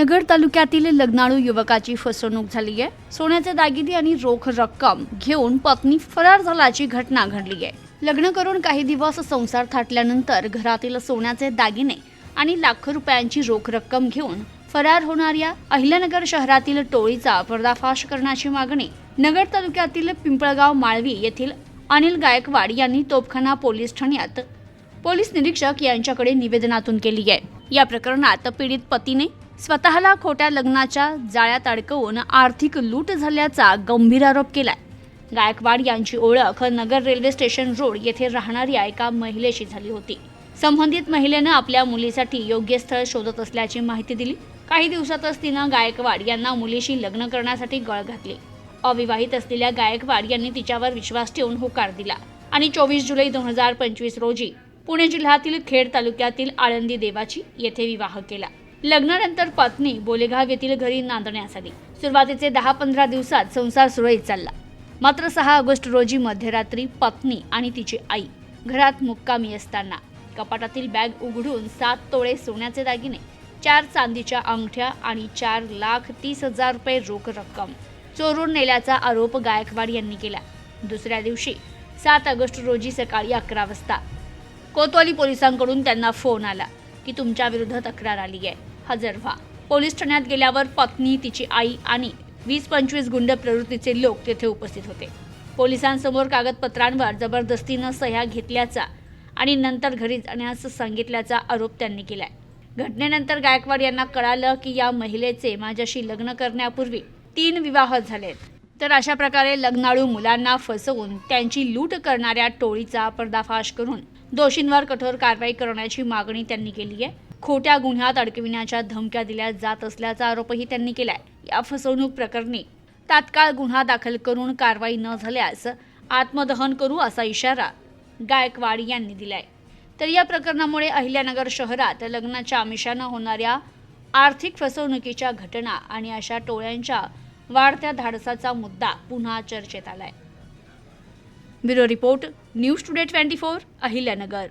नगर तालुक्यातील लग्नाळू युवकाची फसवणूक झाली आहे. सोन्याचे दागिने आणि रोख रक्कम घेऊन पत्नी फरार झाल्याची घटना घडली आहे. लग्न करून काही दिवस संसार थाटल्यानंतर घरातील सोन्याचे दागिने आणि लाखो रुपयांची रोख रक्कम घेऊन फरार होणाऱ्या अहिल्यानगर शहरातील टोळीचा पर्दाफाश करण्याची मागणी नगर तालुक्यातील पिंपळगाव माळवी येथील अनिल गायकवाड यांनी तोपखाना पोलीस ठाण्यात पोलीस निरीक्षक यांच्याकडे निवेदनातून केली आहे. या प्रकरणात पीडित पतीने स्वतःला खोट्या लग्नाच्या जाळ्यात अडकवून आर्थिक लूट झाल्याचा गंभीर आरोप केलाय. गायकवाड यांची ओळख नगर रेल्वे स्टेशन रोड येथे राहणाऱ्या एका महिलेशी झाली होती. संबंधित महिलेनं आपल्या मुलीसाठी योग्य स्थळ शोधत असल्याची माहिती दिली. काही दिवसातच तिनं गायकवाड यांना मुलीशी लग्न करण्यासाठी गळ घातली. अविवाहित असलेल्या गायकवाड यांनी तिच्यावर विश्वास ठेवून होकार दिला आणि चोवीस जुलै दोन हजार पंचवीस रोजी पुणे जिल्ह्यातील खेड तालुक्यातील आळंदी देवाची येथे विवाह केला. लग्नानंतर पत्नी बोलेगाव येथील घरी नांदण्यास आली. सुरुवातीचे दहा पंधरा दिवसात संसार सुरळीत चालला. मात्र सहा ऑगस्ट रोजी मध्यरात्री पत्नी आणि तिची आई घरात मुक्कामी असताना कपाटातील बॅग उघडून सात तोळे सोन्याचे दागिने चार चांदीच्या अंगठ्या आणि चार लाख तीस हजार रुपये रोख रक्कम चोरून नेल्याचा आरोप गायकवाड यांनी केला. दुसऱ्या दिवशी सात ऑगस्ट रोजी सकाळी अकरा वाजता कोतवाली पोलिसांकडून त्यांना फोन आला की तुमच्या विरुद्ध तक्रार आली आहे. हजर व्हा. पोलीस ठाण्यात गेल्यावर पत्नी तिची आई आणि वीस पंचवीस गुंड प्रवृत्तीचे लोक तेथे उपस्थित होते. पोलिसांसमोर कागदपत्रांवर जबरदस्तीनं सह्या घेतल्याचा आणि नंतर घरी जाण्यास सांगितल्याचा आरोप त्यांनी केलाय. घटनेनंतर गायकवाड यांना कळालं की या महिलेचे माझ्याशी लग्न करण्यापूर्वी तीन विवाह झालेत. तर अशा प्रकारे लग्नाळू मुलांना फसवून त्यांची लूट करणाऱ्या टोळीचा पर्दाफाश करून दोषींवर कठोर कारवाई करण्याची मागणी त्यांनी केली आहे. खोट्या गुन्ह्यात अडकविण्याच्या धमक्या दिल्या जात असल्याचा आरोपही त्यांनी केलाय. या फसवणूक प्रकरणी तात्काळ गुन्हा दाखल करून कारवाई न झाल्यास आत्मदहन करू असा इशारा गायकवाड यांनी दिलाय. तर या प्रकरणामुळे अहिल्यानगर शहरात लग्नाच्या आमिषानं होणाऱ्या आर्थिक फसवणुकीच्या घटना आणि अशा टोळ्यांच्या वाढत्या धाडसाचा मुद्दा पुन्हा चर्चेत आलाय. Bureau report news today twenty four Ahilyanagar.